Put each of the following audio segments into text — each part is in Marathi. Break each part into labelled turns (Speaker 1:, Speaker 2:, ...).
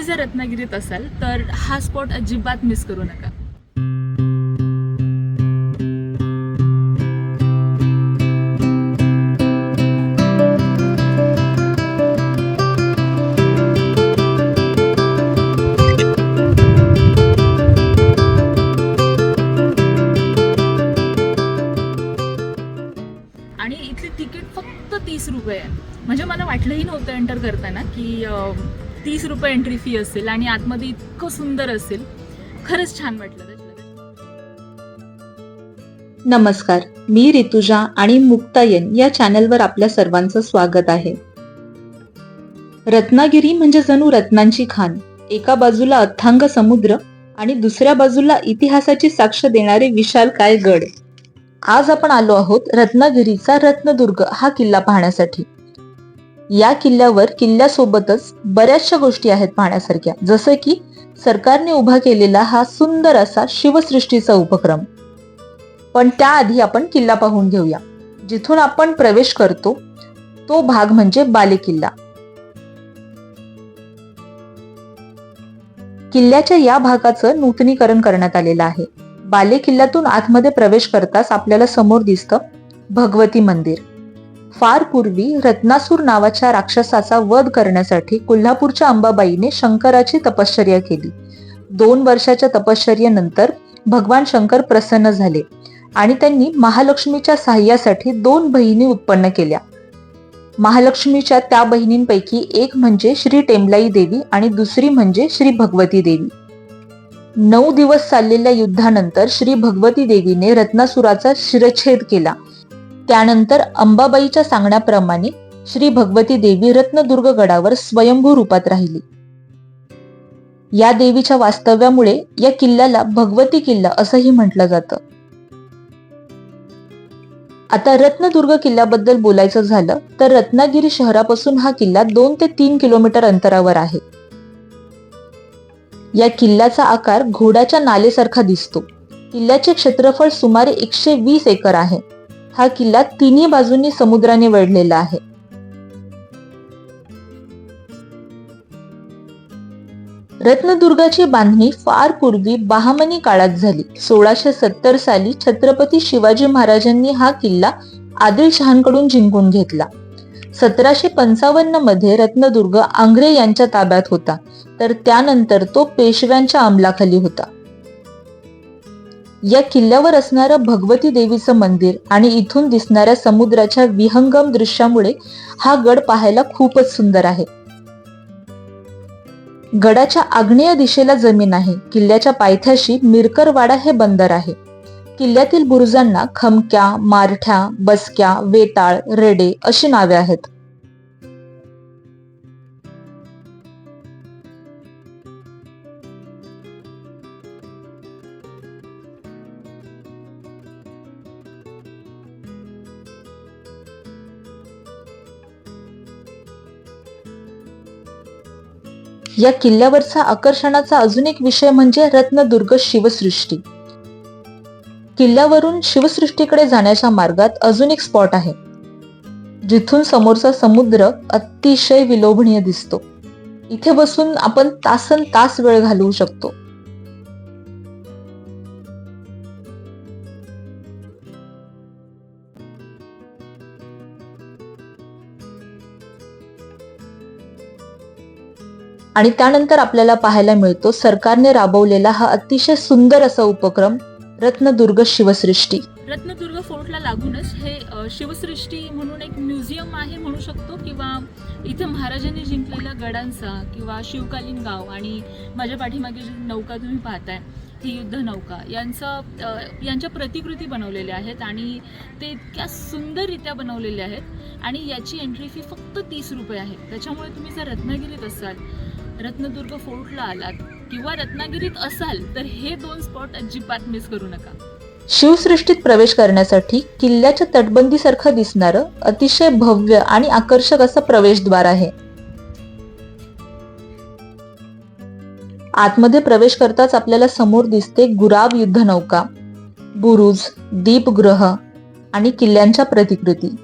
Speaker 1: तुम्ही जर रत्नागिरीत असाल तर हा स्पॉट अजिबात मिस करू नका. आणि इथली तिकीट फक्त तीस रुपये आहे. म्हणजे मला वाटलंही नव्हतं एंटर करताना की तीस रुपये एंट्री फी असेल आणि आतमध्ये इतकं सुंदर असेल. खरंच छान वाटलं
Speaker 2: नमस्कार मी ऋतुजा आणि मुक्तायन या चॅनलवर आपल्या सर्वांचं स्वागत आहे. रत्नागिरी म्हणजे जणू रत्नांची खान एका बाजूला अथांग समुद्र आणि दुसऱ्या बाजूला इतिहासाची साक्ष देणारे विशालकाय गड आज आपण आलो आहोत रत्नागिरीचा रत्नदुर्ग हा किल्ला पाहण्यासाठी. या किल्ल्यावर किल्ल्यासोबतच बऱ्याचशा गोष्टी आहेत पाहण्यासारख्या. जसं की सरकारने उभा केलेला हा सुंदर असा शिवसृष्टीचा उपक्रम. पण त्याआधी आपण किल्ला पाहून घेऊया. जिथून आपण प्रवेश करतो तो भाग म्हणजे बालेकिल्ला. किल्ल्याच्या या भागाचं नूतनीकरण करण्यात आलेलं आहे. बाले किल्ल्यातून आतमध्ये प्रवेश करताच आपल्याला समोर दिसतं भगवती मंदिर. फार पूर्वी रत्नासूर नावाच्या राक्षसाचा वध करण्यासाठी कोल्हापूरच्या अंबाबाईने शंकराची तपश्चर्या केली. दोन वर्षाच्या तपश्चर्येनंतर भगवान शंकर प्रसन्न झाले आणि त्यांनी महालक्ष्मीच्या सहाय्यासाठी दोन बहिणी उत्पन्न केल्या. महालक्ष्मीच्या त्या बहिणींपैकी एक म्हणजे श्री टेमलाई देवी आणि दुसरी म्हणजे श्री भगवती देवी. नऊ दिवस चाललेल्या युद्धानंतर श्री भगवती देवीने रत्नासुराचा शिरच्छेद केला. त्यानंतर अंबाबाईच्या सांगण्याप्रमाणे श्री भगवती देवी रत्नदुर्ग गडावर स्वयंभू रूपात राहिली. या देवीच्या वास्तव्यामुळे या किल्ल्याला भगवती किल्ला असंही म्हटलं जातं. आता रत्नदुर्ग किल्ल्याबद्दल बोलायचं झालं तर रत्नागिरी शहरापासून हा किल्ला दोन ते तीन किलोमीटर अंतरावर आहे. या किल्ल्याचा आकार घोड्याच्या नालेसारखा दिसतो. किल्ल्याचे क्षेत्रफळ सुमारे एकशे वीस एकर आहे. हा किल्ला तिन्ही बाजूंनी समुद्राने वेढलेला आहे. रत्नदुर्गाची बांधणी फार पूर्वी बहामनी काळात झाली. सोळाशे सत्तर साली छत्रपती शिवाजी महाराजांनी हा किल्ला आदिलशहांकडून जिंकून घेतला. सतराशे पंचावन्नमध्ये रत्नदुर्ग आंग्रे यांच्या ताब्यात होता. तर त्यानंतर तो पेशव्यांच्या अंमलाखाली होता. या किल्ल्यावर असणारं भगवती देवीचं मंदिर आणि इथून दिसणाऱ्या समुद्राच्या विहंगम दृश्यामुळे हा गड पाहायला खूपच सुंदर आहे. गडाच्या आग्नेय दिशेला जमीन आहे. किल्ल्याच्या पायथ्याशी मिरकरवाडा हे बंदर आहे. किल्ल्यातील बुरुजांना खमक्या मारठ्या बसक्या वेताळ रेडे अशी नावे आहेत. या किल्ल्यावरचा आकर्षणाचा अजून एक विषय म्हणजे रत्नदुर्ग शिवसृष्टी. किल्ल्यावरून शिवसृष्टीकडे जाण्याच्या मार्गात अजून एक स्पॉट आहे. जिथून समोरचा समुद्र अतिशय विलोभनीय दिसतो. इथे बसून आपण तासन तास वेळ घालवू शकतो. आणि त्यानंतर आपल्याला पाहायला मिळतो सरकारने राबवलेला हा अतिशय सुंदर असा उपक्रम रत्नदुर्ग शिवसृष्टी.
Speaker 1: रत्नदुर्ग फोर्टला लागूनच हे शिवसृष्टी म्हणून एक म्युझियम आहे म्हणू शकतो किंवा इथे महाराजांनी जिंकलेल्या गडांचा किंवा शिवकालीन गाव आणि माझ्या पाठीमागे जी नौका तुम्ही पाहताय ही युद्ध नौका यांचं यांच्या प्रतिकृती बनवलेल्या आहेत आणि ते इतक्या सुंदररित्या बनवलेल्या आहेत आणि याची एंट्री फी फक्त तीस रुपये आहे. त्याच्यामुळे तुम्ही जर रत्नागिरीत असाल रत्नदुर्ग फोर्टला आलात किंवा रत्नागिरीत असाल तर हे दोन स्पॉट अजिबात मिस करू नका.
Speaker 2: शिवसृष्टीत प्रवेश करण्यासाठी किल्ल्याच्या तटबंदीसारखं दिसणारं अतिशय भव्य आणि आकर्षक असं प्रवेशद्वार आहे. आतमध्ये प्रवेश करताच आपल्याला समोर दिसते गुराब युद्ध नौका बुरुज दीपगृह आणि किल्ल्यांच्या प्रतिकृती.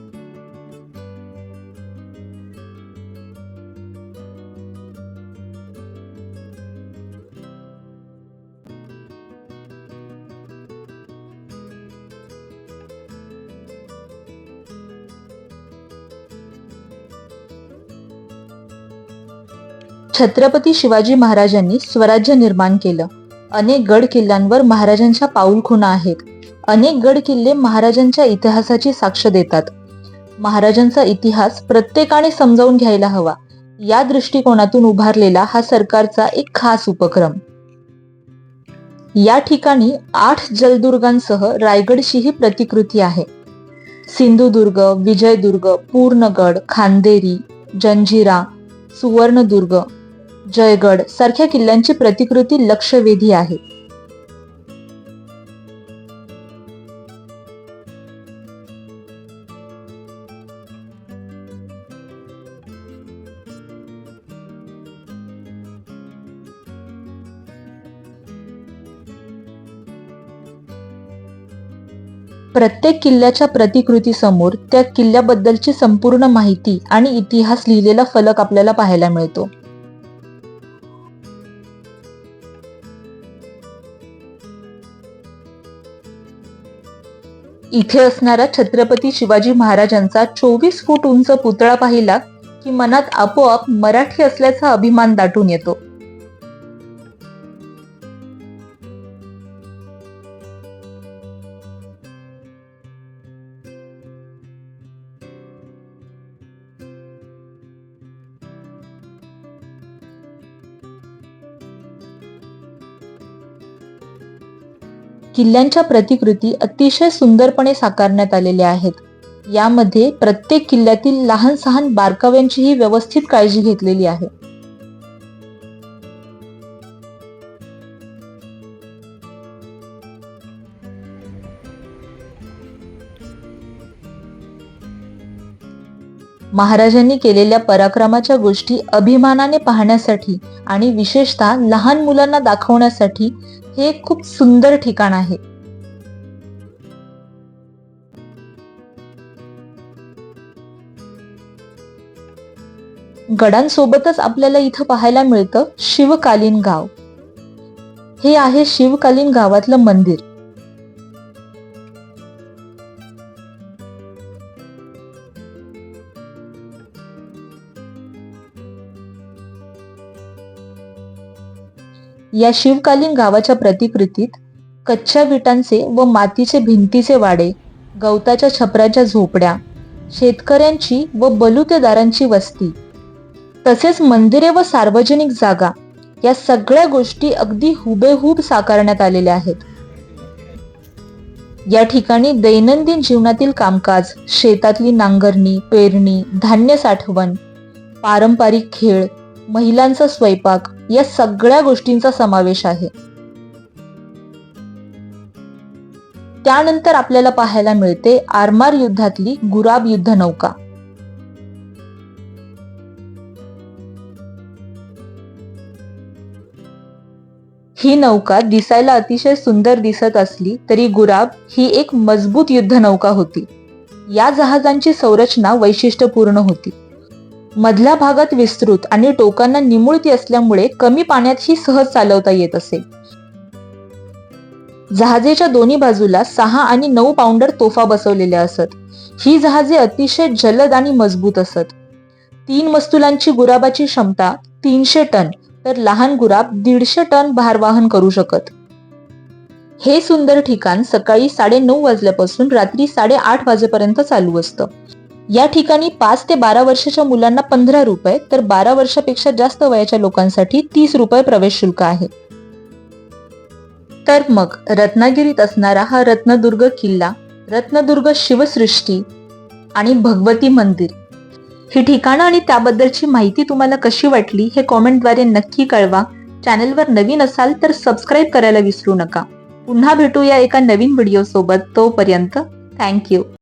Speaker 2: छत्रपती शिवाजी महाराजांनी स्वराज्य निर्माण केलं. अनेक गड किल्ल्यांवर महाराजांच्या पाऊलखुणा आहेत. अनेक गड किल्ले महाराजांच्या इतिहासाची साक्ष देतात. महाराजांचा इतिहास प्रत्येकाने समजावून घ्यायला हवा. या दृष्टिकोनातून उभारलेला हा सरकारचा एक खास उपक्रम. या ठिकाणी आठ जलदुर्गांसह रायगडची ही प्रतिकृती आहे. सिंधुदुर्ग विजयदुर्ग पूर्णगड खांदेरी जंजिरा सुवर्णदुर्ग जयगड सारख्या किल्ल्यांची प्रतिकृती लक्षवेधी आहे. प्रत्येक किल्ल्याच्या प्रतिकृतीसमोर त्या किल्ल्याबद्दलची संपूर्ण माहिती आणि इतिहास लिहिलेला फलक आपल्याला पाहायला मिळतो. इथे असणारा छत्रपती शिवाजी महाराजांचा चोवीस फूट उंच पुतळा पाहिला की मनात आपोआप मराठी असल्याचा अभिमान दाटून येतो. किल्ल्यांच्या प्रतिकृती अतिशय सुंदरपणे साकारण्यात आलेल्या आहेत. यामध्ये प्रत्येक किल्ल्यातील लहान सहान बारकाव्यांचीही व्यवस्थित काळजी घेतलेली आहे. महाराजांनी केलेल्या पराक्रमाच्या गोष्टी अभिमानाने पाहण्यासाठी आणि विशेषतः लहान मुलांना दाखवण्यासाठी हे खूप सुंदर ठिकाण आहे. गडांसोबतच आपल्याला इथं पाहायला मिळतं शिवकालीन गाव. हे आहे शिवकालीन गावातलं मंदिर. या शिवकालीन गावाच्या प्रतिकृतीत कच्च्या विटांचे व मातीचे भिंतीचे वाडे गवताच्या छपराच्या झोपड्या शेतकऱ्यांची व बलुतेदारांची वस्ती तसेच मंदिरे व सार्वजनिक जागा या सगळ्या गोष्टी अगदी हुबेहूब साकारण्यात आलेल्या आहेत. या ठिकाणी दैनंदिन जीवनातील कामकाज शेतातली नांगरणी पेरणी धान्य साठवण पारंपरिक खेळ महिलांचा स्वयंपाक या सगळ्या गोष्टींचा समावेश आहे. त्यानंतर आपल्याला पाहायला मिळते आरमार युद्धातली गुराब युद्ध नौका. ही नौका दिसायला अतिशय सुंदर दिसत असली तरी गुराब ही एक मजबूत युद्ध नौका होती. या जहाजांची संरचना वैशिष्ट्यपूर्ण होती. मधल्या भागात विस्तृत आणि टोकांना निमुळती असल्यामुळे कमी पाण्यात ही सहज चालवता येत असे. जहाजेच्या दोन्ही बाजूला सहा आणि नऊ पाऊंडर तोफा बसवलेल्या असत. ही जहाजे अतिशय जलद आणि मजबूत असत. तीन मस्तुलांची गुराबाची क्षमता तीनशे टन तर लहान गुराब दीडशे टन भारवाहन करू शकत. हे सुंदर ठिकाण सकाळी साडे नऊ वाजल्यापासून रात्री साडेआठ वाजेपर्यंत चालू असतं. या ठिकाणी पाच ते बारा वर्षाच्या मुलांना पंधरा रुपये तर बारा वर्षापेक्षा जास्त वयाच्या लोकांसाठी तीस रुपये प्रवेश शुल्क आहे. तर मग रत्नागिरीत असणारा हा रत्नदुर्ग किल्ला रत्नदुर्ग शिवसृष्टी आणि भगवती मंदिर. ही ठिकाणं आणि त्याबद्दलची माहिती तुम्हाला कशी वाटली हे कॉमेंटद्वारे नक्की कळवा. चॅनलवर नवीन असाल तर सबस्क्राईब करायला विसरू नका. पुन्हा भेटूया एका नवीन व्हिडिओ सोबत तोपर्यंत थँक्यू